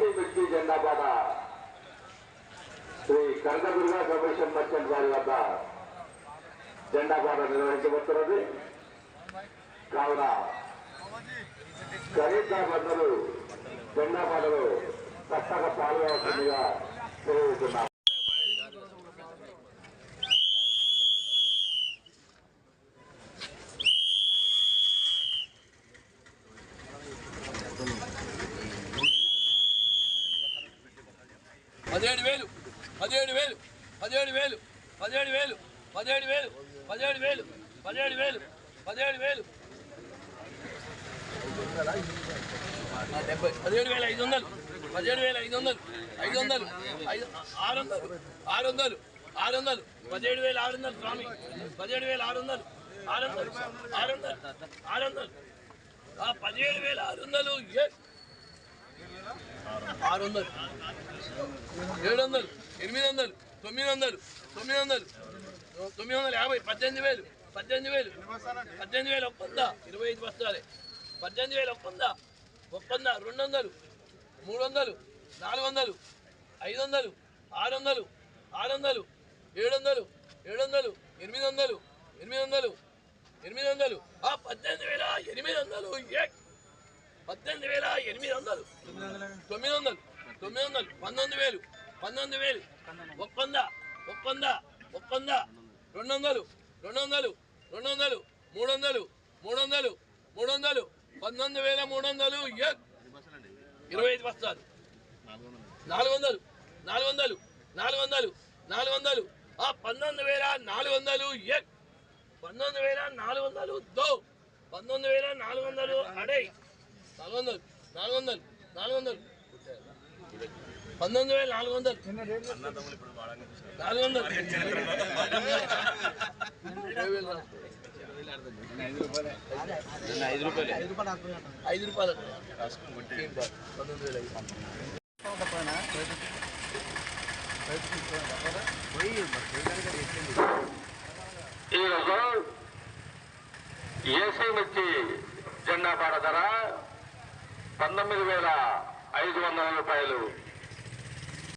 చేసి మిర్చి బాధ శ్రీ కరదగురుగా కమిషన్ మర్చెంట్ గారి వద్ద జెండా బాధ నిర్వహించబోతున్నది కావున ఖరీదారు అందరూ జెండాపాటలో చక్కగా పాల్గొనవలసిందిగా తెలియజేస్తున్నారు పదిహేడు వేలు పదిహేడు వేలు పదిహేడు వేలు పదిహేడు వేలు పదిహేడు వేలు పదిహేడు వేలు పదిహేడు వేలు పదిహేడు వేలు. డెబ్బై పదిహేడు వేల ఐదు వందలు పదిహేడు వేల ఐదు వందలు ఐదు వందలు ఐదు ఆరు వందలు ఆరు వందలు ఆరు వందలు పదిహేడు వేల ఆరు వందలు స్వామి. పదిహేడు వేల ఆరు వందలు ఆరు వందలు ఆరు వందలు ఆరు వందలు. పదిహేడు వేల ఆరు వందలు ఏ ఆరు వందలు. ఏడు వందలు ఎనిమిది వందలు తొమ్మిది వందలు తొమ్మిది వందలు తొమ్మిది వందల యాభై పద్దెనిమిది వేలు పద్దెనిమిది వేలు పద్దెనిమిది వేలు ఒక్కొందా ఇరవై ఐదు బస్తాలే. పద్దెనిమిది వేలు ఒక్కొందా ఒక్కొందా రెండు వందలు మూడు వందలు నాలుగు వందలు ఐదు వందలు ఆరు వందలు ఆరు వందలు ఏడు వందలు ఏడు వందలు ఎనిమిది వందలు ఎనిమిది వందలు ఎనిమిది వందలు ఆ పద్దెనిమిది వేల ఎనిమిది వందలు ఏ పద్దెనిమిది వేల ఎనిమిది వందలు. తొమ్మిది వందలు. తొమ్మిది వందలు. పంతొమ్మిది వేలు. పంతొమ్మిది వేలు. ఒక్కొంద. ఒక్కొంద. ఒక్కొంద. రెండు వందలు. రెండు వందలు. రెండు వందలు. మూడు వందలు. మూడు వందలు. మూడు వందలు. పంతొమ్మిది వేల మూడు వందలు. ఇరవై ఐదు బస్తాలు. నాలుగు వందలు. నాలుగు వందలు. నాలుగు వందలు. నాలుగు వందలు. ఆ పంతొమ్మిది వేల నాలుగు వందలు. ఎక్. పంతొమ్మిది వేల నాలుగు వందలు. దో. పంతొమ్మిది వేల నాలుగు వందలు. అడై. నాలుగు వందలు నాలుగు వందలు నాలుగు వందలు పంతొమ్మిది వేల నాలుగు వందలు నాలుగు వందలు ఇరవై వేలు రాసుకో. ఐదు రూపాయలు ఐదు రూపాయలు ఏం బాధ? పంతొమ్మిది వేల ఐదు ఈరోజు ఏసీ మిర్చి జెండా పాట ధర పంతొమ్మిది వేల ఐదు వందల రూపాయలు.